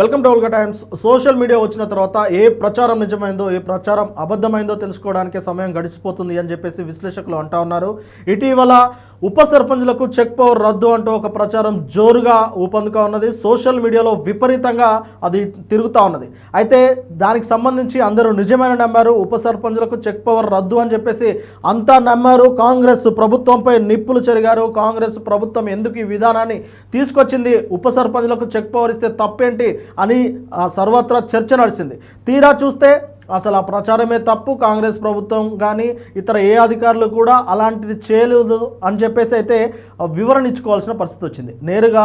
Welcome to Olga times. Social media వచ్చిన తర్వాత ఏ ప్రచారం నిజమైందో ఏ ప్రచారం అబద్ధమైందో తెలుసుకోవడానికి సమయం గడిచిపోతుంది అని చెప్పేసి విశ్లేషకులు అంటా ఉన్నారు. ఇటీవల ఉప సర్పంచ్లకు చెక్ పవర్ రద్దు అంటూ ఒక ప్రచారం జోరుగా ఊపందుగా ఉన్నది. సోషల్ మీడియాలో విపరీతంగా అది తిరుగుతూ ఉన్నది. అయితే దానికి సంబంధించి అందరూ నిజమైన నమ్మారు. ఉప సర్పంచ్లకు చెక్ పవర్ రద్దు అని చెప్పేసి అంతా నమ్మారు. కాంగ్రెస్ ప్రభుత్వంపై నిప్పులు చెరిగారు. కాంగ్రెస్ ప్రభుత్వం ఎందుకు ఈ విధానాన్ని తీసుకొచ్చింది? ఉప సర్పంచ్లకు చెక్ పవర్ ఇస్తే తప్పేంటి అని ఆ, సర్వత్రా చర్చ నడిచింది. తీరా చూస్తే అసలు ఆ ప్రచారమే తప్పు. కాంగ్రెస్ ప్రభుత్వం కానీ ఇతర ఏ అధికారులు కూడా అలాంటిది చేయలేదు అని చెప్పేసి అయితే వివరణ ఇచ్చుకోవాల్సిన పరిస్థితి వచ్చింది. నేరుగా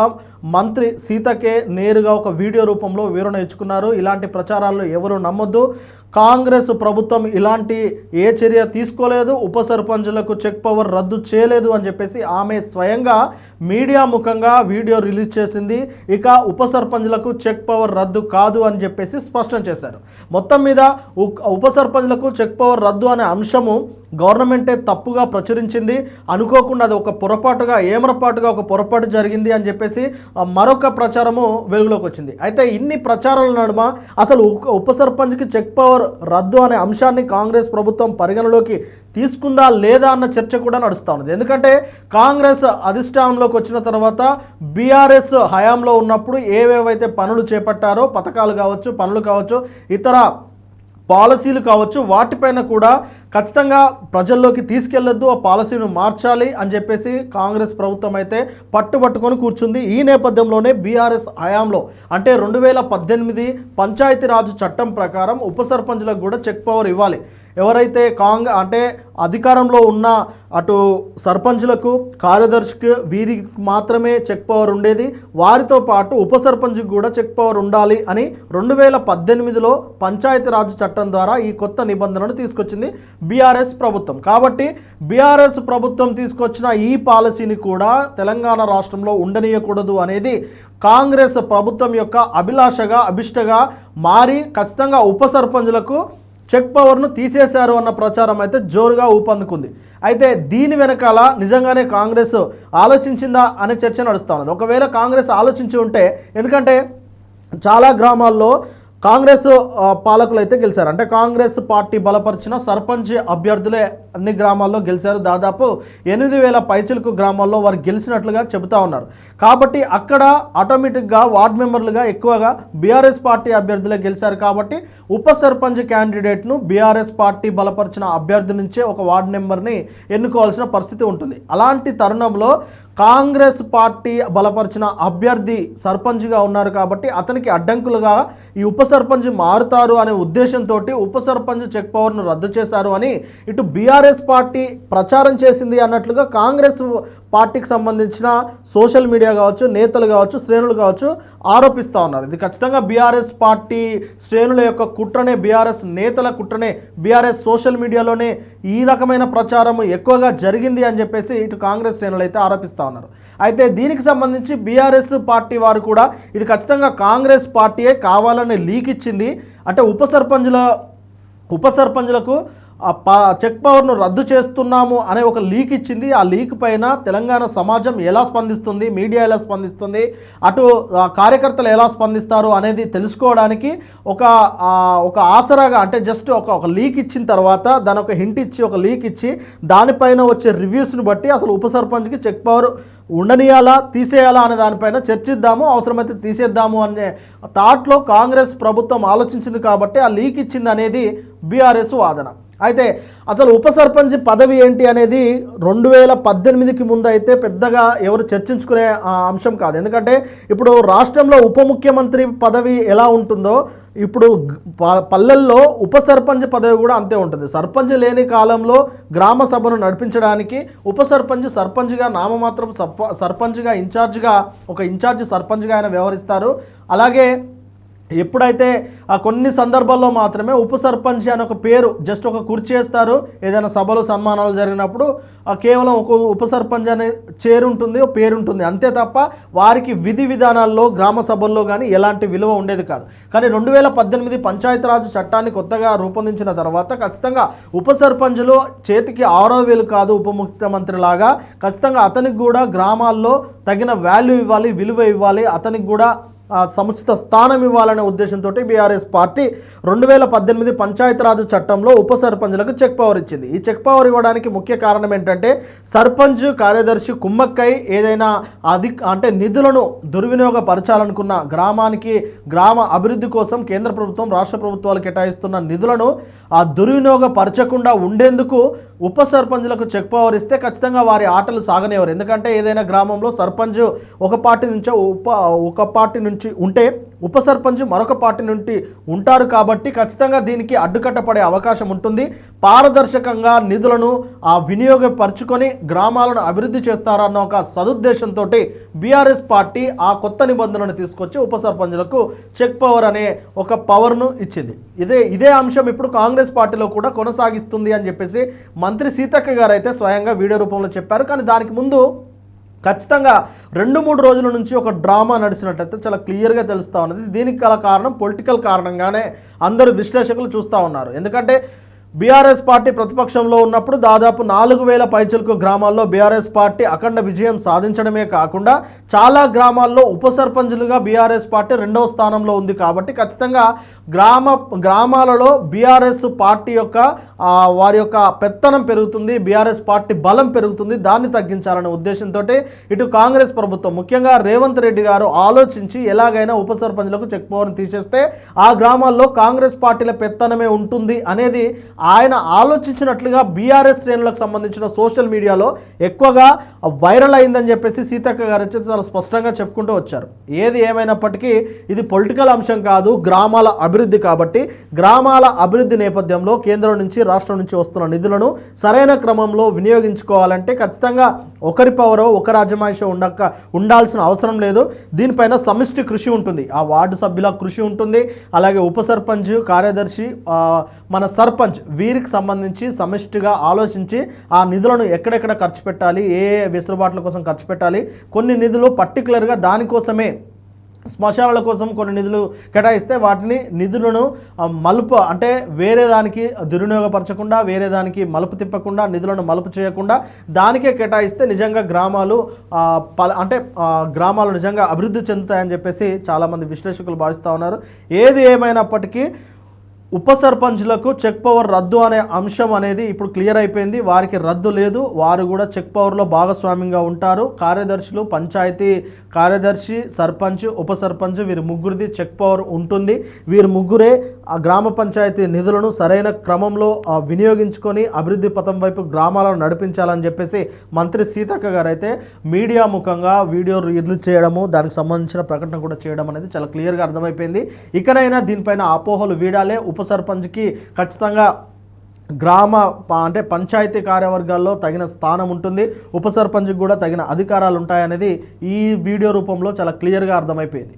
మంత్రి సీతకే నేరుగా ఒక వీడియో రూపంలో వివరణ ఇచ్చుకున్నారు. ఇలాంటి ప్రచారాల్లో ఎవరు నమ్మొద్దు. కాంగ్రెస్ ప్రభుత్వం ఇలాంటి ఏ చర్య తీసుకోలేదు. ఉప సర్పంచులకు చెక్ పవర్ రద్దు చేయలేదు అని చెప్పేసి ఆమె స్వయంగా మీడియా ముఖంగా వీడియో రిలీజ్ చేసింది. ఇక ఉప సర్పంచులకు చెక్ పవర్ రద్దు కాదు అని చెప్పేసి స్పష్టం చేశారు. మొత్తం మీద ఉప సర్పంచులకు చెక్ పవర్ రద్దు అనే అంశము గవర్నమెంటే తప్పుగా ప్రచురించింది. అనుకోకుండా అది ఒక పొరపాటుగా ఏమరపాటుగా ఒక పొరపాటు జరిగింది అని చెప్పేసి మరొక ప్రచారము వెలుగులోకి వచ్చింది. అయితే ఇన్ని ప్రచారాల నడుమ అసలు ఉప సర్పంచ్కి చెక్ పవర్ రద్దు అనే అంశాన్ని కాంగ్రెస్ ప్రభుత్వం పరిగణలోకి తీసుకుందా లేదా అన్న చర్చ కూడా నడుస్తూ ఉన్నది. ఎందుకంటే కాంగ్రెస్ అధిష్టానంలోకి వచ్చిన తర్వాత బీఆర్ఎస్ హయాంలో ఉన్నప్పుడు ఏవేవైతే పనులు చేపట్టారో పథకాలు కావచ్చు పనులు కావచ్చు ఇతర పాలసీలు కావచ్చు వాటిపైన కూడా ఖచ్చితంగా ప్రజల్లోకి తీసుకెళ్ళొద్దు ఆ పాలసీని మార్చాలి అని చెప్పేసి కాంగ్రెస్ ప్రభుత్వం అయితే పట్టుబట్టుకొని కూర్చుంది. ఈ నేపథ్యంలోనే బీఆర్ఎస్ హయాంలో అంటే రెండు వేల పద్దెనిమిది పంచాయతీరాజ్ చట్టం ప్రకారం ఉప సర్పంచ్లకు కూడా చెక్ పవర్ ఇవ్వాలి. ఎవరైతే కాంగ్ అంటే అధికారంలో ఉన్న అటు సర్పంచ్లకు కార్యదర్శికి వీరికి మాత్రమే చెక్ పవర్ ఉండేది. వారితో పాటు ఉప సర్పంచ్కి కూడా చెక్ పవర్ ఉండాలి అని రెండు వేల పద్దెనిమిదిలో పంచాయతీరాజ్ చట్టం ద్వారా ఈ కొత్త నిబంధనను తీసుకొచ్చింది బీఆర్ఎస్ ప్రభుత్వం. కాబట్టి బీఆర్ఎస్ ప్రభుత్వం తీసుకొచ్చిన ఈ పాలసీని కూడా తెలంగాణ రాష్ట్రంలో ఉండనీయకూడదు అనేది కాంగ్రెస్ ప్రభుత్వం యొక్క అభిలాషగా అభిష్టగా మారి ఖచ్చితంగా ఉప సర్పంచ్లకు చెక్ పవర్ను తీసేశారు అన్న ప్రచారం అయితే జోరుగా ఊపందుకుంది. అయితే దీని వెనకాల నిజంగానే కాంగ్రెస్ ఆలోచించిందా అనే చర్చ నడుస్తూ ఉన్నది ఒకవేళ కాంగ్రెస్ ఆలోచించి ఉంటే ఎందుకంటే చాలా గ్రామాల్లో కాంగ్రెస్ పాలకులు అయితే గెలిచారు. అంటే కాంగ్రెస్ పార్టీ బలపరిచిన సర్పంచ్ అభ్యర్థులే అన్ని గ్రామాల్లో గెలిచారు. దాదాపు ఎనిమిది వేల పైచులకు గ్రామాల్లో వారు గెలిచినట్లుగా చెబుతా ఉన్నారు. కాబట్టి అక్కడ ఆటోమేటిక్గా వార్డ్ మెంబర్లుగా ఎక్కువగా బీఆర్ఎస్ పార్టీ అభ్యర్థులే గెలిచారు కాబట్టి ఉప సర్పంచ్ క్యాండిడేట్ను బీఆర్ఎస్ పార్టీ బలపరిచిన అభ్యర్థి నుంచే ఒక వార్డ్ మెంబర్ని ఎన్నుకోవాల్సిన పరిస్థితి ఉంటుంది. అలాంటి తరుణంలో కాంగ్రెస్ పార్టీ బలపరిచిన అభ్యర్థి సర్పంచ్గా ఉన్నారు కాబట్టి అతనికి అడ్డంకులుగా ఈ ఉప సర్పంచ్ మారుతారు అనే ఉద్దేశంతో ఉప సర్పంచ్ చెక్ పవర్ను రద్దు చేశారు అని ఇటు బీఆర్ కాంగ్రెస్ పార్టీ ప్రచారం చేసింది అన్నట్లుగా కాంగ్రెస్ పార్టీకి సంబంధించిన సోషల్ మీడియా కావచ్చు నేతలు కావచ్చు శ్రేణులు కావచ్చు ఆరోపిస్తూ ఉన్నారు. ఇది ఖచ్చితంగా బీఆర్ఎస్ పార్టీ శ్రేణుల యొక్క కుట్రనే బీఆర్ఎస్ నేతల కుట్రనే బీఆర్ఎస్ సోషల్ మీడియాలోనే ఈ రకమైన ప్రచారం ఎక్కువగా జరిగింది అని చెప్పేసి ఇటు కాంగ్రెస్ శ్రేణులు అయితే ఆరోపిస్తూ ఉన్నారు. అయితే దీనికి సంబంధించి బీఆర్ఎస్ పార్టీ వారు కూడా ఇది ఖచ్చితంగా కాంగ్రెస్ పార్టీయే కావాలని లీక్ ఇచ్చింది. అంటే ఉప సర్పంచుల ఉప సర్పంచులకు ప చెక్ పవర్ను రద్దు చేస్తున్నాము అనే ఒక లీక్ ఇచ్చింది. ఆ లీక్ పైన తెలంగాణ సమాజం ఎలా స్పందిస్తుంది మీడియా ఎలా స్పందిస్తుంది అటు కార్యకర్తలు ఎలా స్పందిస్తారు అనేది తెలుసుకోవడానికి ఒక ఒక ఆసరాగా అంటే జస్ట్ ఒక ఒక లీక్ ఇచ్చిన తర్వాత దాని ఒక హింట్ ఇచ్చి ఒక లీక్ ఇచ్చి దానిపైన వచ్చే రివ్యూస్ని బట్టి అసలు ఉప సర్పంచ్కి చెక్ పవర్ ఉండనియాలా తీసేయాలా అనే దానిపైన చర్చిద్దాము అవసరమైతే తీసేద్దాము అనే థాట్లో కాంగ్రెస్ ప్రభుత్వం ఆలోచించింది కాబట్టి ఆ లీక్ ఇచ్చింది అనేది బీఆర్ఎస్ వాదన. అయితే అసలు ఉప సర్పంచ్ పదవి ఏంటి అనేది రెండు వేల పద్దెనిమిదికి ముందు అయితే పెద్దగా ఎవరు చర్చించుకునే అంశం కాదు. ఎందుకంటే ఇప్పుడు రాష్ట్రంలో ఉప ముఖ్యమంత్రి పదవి ఎలా ఉంటుందో ఇప్పుడు ప- పల్లెల్లో ఉప సర్పంచ్ పదవి కూడా అంతే ఉంటుంది. సర్పంచ్ లేని కాలంలో గ్రామ సభను నడిపించడానికి ఉప సర్పంచ్ సర్పంచ్గా నామమాత్రం సర్ప సర్పంచ్గా ఇన్ఛార్జ్గా ఒక ఇన్ఛార్జ్ సర్పంచ్గా ఆయన వ్యవహరిస్తారు. అలాగే ఎప్పుడైతే ఆ కొన్ని సందర్భాల్లో మాత్రమే ఉప సర్పంచ్ అని ఒక పేరు జస్ట్ ఒక కుర్చీ వేస్తారు ఏదైనా సభలు సన్మానాలు జరిగినప్పుడు ఆ కేవలం ఒక ఉప సర్పంచ్ అనే చేరుంటుంది పేరుంటుంది ఒక అంతే తప్ప వారికి విధి విధానాల్లో గ్రామ సభల్లో కానీ ఎలాంటి విలువ ఉండేది కాదు. కానీ రెండు వేల పద్దెనిమిది పంచాయతీరాజ్ చట్టాన్ని కొత్తగా రూపొందించిన తర్వాత ఖచ్చితంగా ఉప సర్పంచ్లు చేతికి ఆరో వేలు కాదు ఉప ముఖ్యమంత్రి లాగా ఖచ్చితంగా అతనికి కూడా గ్రామాల్లో తగిన వాల్యూ ఇవ్వాలి విలువ ఇవ్వాలి అతనికి కూడా సముచిత స్థానం ఇవ్వాలనే ఉద్దేశంతో బీఆర్ఎస్ పార్టీ రెండు వేల పద్దెనిమిది పంచాయతీరాజ్ చట్టంలో ఉప సర్పంచ్లకు చెక్ పవర్ ఇచ్చింది. ఈ చెక్ పవర్ ఇవ్వడానికి ముఖ్య కారణం ఏంటంటే సర్పంచ్ కార్యదర్శి కుమ్మక్కై ఏదైనా అధి అంటే నిధులను దుర్వినియోగపరచాలనుకున్న గ్రామానికి గ్రామ అభివృద్ధి కోసం కేంద్ర ప్రభుత్వం రాష్ట్ర ప్రభుత్వాలు కేటాయిస్తున్న నిధులను ఆ దుర్వినియోగపరచకుండా ఉండేందుకు ఉప సర్పంచ్లకు చెక్ పవర్ ఇస్తే ఖచ్చితంగా వారి ఆటలు సాగనేవారు. ఎందుకంటే ఏదైనా గ్రామంలో సర్పంచ్ ఒక పార్టీ నుంచో ఉప ఒక పార్టీ నుంచి ఉంటే ఉప సర్పంచ్ మరొక పార్టీ నుండి ఉంటారు కాబట్టి ఖచ్చితంగా దీనికి అడ్డుకట్టపడే అవకాశం ఉంటుంది. పారదర్శకంగా నిధులను ఆ వినియోగపరుచుకొని గ్రామాలను అభివృద్ధి చేస్తారన్న ఒక సదుద్దేశంతో బీఆర్ఎస్ పార్టీ ఆ కొత్త నిబంధనను తీసుకొచ్చి ఉప సర్పంచ్లకు చెక్ పవర్ అనే ఒక పవర్ను ఇచ్చింది. ఇదే ఇదే అంశం ఇప్పుడు కాంగ్రెస్ పార్టీలో కూడా కొనసాగిస్తుంది అని చెప్పేసి మంత్రి సీతక్క గారు అయితే స్వయంగా వీడియో రూపంలో చెప్పారు. కానీ దానికి ముందు ఖచ్చితంగా రెండు మూడు రోజుల నుంచి ఒక డ్రామా నడిచినట్టయితే చాలా క్లియర్గా తెలుస్తూ ఉన్నది. దీనికి గల కారణం పొలిటికల్ కారణంగానే అందరు విశ్లేషకులు చూస్తూ ఉన్నారు. ఎందుకంటే బీఆర్ఎస్ పార్టీ ప్రతిపక్షంలో ఉన్నప్పుడు దాదాపు నాలుగు వేల పైచలకు గ్రామాల్లో బీఆర్ఎస్ పార్టీ అఖండ విజయం సాధించడమే కాకుండా చాలా గ్రామాల్లో ఉప సర్పంచులుగా బీఆర్ఎస్ పార్టీ రెండవ స్థానంలో ఉంది కాబట్టి ఖచ్చితంగా గ్రామ గ్రామాలలో బీఆర్ఎస్ పార్టీ యొక్క వారి యొక్క పెత్తనం పెరుగుతుంది బీఆర్ఎస్ పార్టీ బలం పెరుగుతుంది దాన్ని తగ్గించాలనే ఉద్దేశంతో ఇటు కాంగ్రెస్ ప్రభుత్వం ముఖ్యంగా రేవంత్ రెడ్డి గారు ఆలోచించి ఎలాగైనా ఉప సర్పంచ్లకు చెక్ పవర్ని తీసేస్తే ఆ గ్రామాల్లో కాంగ్రెస్ పార్టీల పెత్తనమే ఉంటుంది అనేది ఆయన ఆలోచించినట్లుగా బీఆర్ఎస్ శ్రేణులకు సంబంధించిన సోషల్ మీడియాలో ఎక్కువగా వైరల్ అయిందని చెప్పేసి సీతక్క గారు వచ్చేసి చాలా స్పష్టంగా చెప్పుకుంటూ వచ్చారు. ఏది ఏమైనప్పటికీ ఇది పొలిటికల్ అంశం కాదు గ్రామాల అభివృద్ధి కాబట్టి గ్రామాల అభివృద్ధి నేపథ్యంలో కేంద్రం నుంచి రాష్ట్రం నుంచి వస్తున్న నిధులను సరైన క్రమంలో వినియోగించుకోవాలంటే ఖచ్చితంగా ఒకరి పవరో ఒక రాజమాయిషో ఉండక ఉండాల్సిన అవసరం లేదు. దీనిపైన సమిష్టి కృషి ఉంటుంది. ఆ వార్డు సభ్యుల కృషి ఉంటుంది. అలాగే ఉప సర్పంచ్ కార్యదర్శి మన సర్పంచ్ వీరికి సంబంధించి సమిష్టిగా ఆలోచించి ఆ నిధులను ఎక్కడెక్కడ ఖర్చు పెట్టాలి ఏ ఏ వెసులుబాట్ల కోసం ఖర్చు పెట్టాలి కొన్ని నిధులు పర్టికులర్గా దానికోసమే శ్మశానాల కోసం కొన్ని నిధులు కేటాయిస్తే వాటిని నిధులను మలుపు అంటే వేరే దానికి దుర్వినియోగపరచకుండా వేరే దానికి మలుపు తిప్పకుండా నిధులను మలుపు చేయకుండా దానికే కేటాయిస్తే నిజంగా గ్రామాలు అంటే గ్రామాలు నిజంగా అభివృద్ధి చెందుతాయని చెప్పేసి చాలామంది విశ్లేషకులు భావిస్తూ ఉన్నారు. ఏది ఏమైనప్పటికీ ఉప సర్పంచ్లకు చెక్ పవర్ రద్దు అనే అంశం అనేది ఇప్పుడు క్లియర్ అయిపోయింది. వారికి రద్దు లేదు. వారు కూడా చెక్ పవర్లో భాగస్వామ్యంగా ఉంటారు. కార్యదర్శులు పంచాయతీ కార్యదర్శి సర్పంచ్ ఉప సర్పంచ్ వీరి ముగ్గురిది చెక్ పవర్ ఉంటుంది. వీరి ముగ్గురే ఆ గ్రామ పంచాయతీ నిధులను సరైన క్రమంలో వినియోగించుకొని అభివృద్ధి పథం వైపు గ్రామాలను నడిపించాలని చెప్పేసి మంత్రి సీతక్క గారు అయితే మీడియా ముఖంగా వీడియో రిలీజ్ చేయడము దానికి సంబంధించిన ప్రకటన కూడా చేయడం అనేది చాలా క్లియర్గా అర్థమైపోయింది. ఇకనైనా దీనిపైన అపోహలు వీడాలే. ఉప సర్పంచ్కి ఖచ్చితంగా గ్రామ అంటే పంచాయతీ కార్యవర్గాల్లో తగిన స్థానం ఉంటుంది. ఉప సర్పంచ్కి కూడా తగిన అధికారాలు ఉంటాయనేది ఈ వీడియో రూపంలో చాలా క్లియర్గా అర్థమైపోయింది.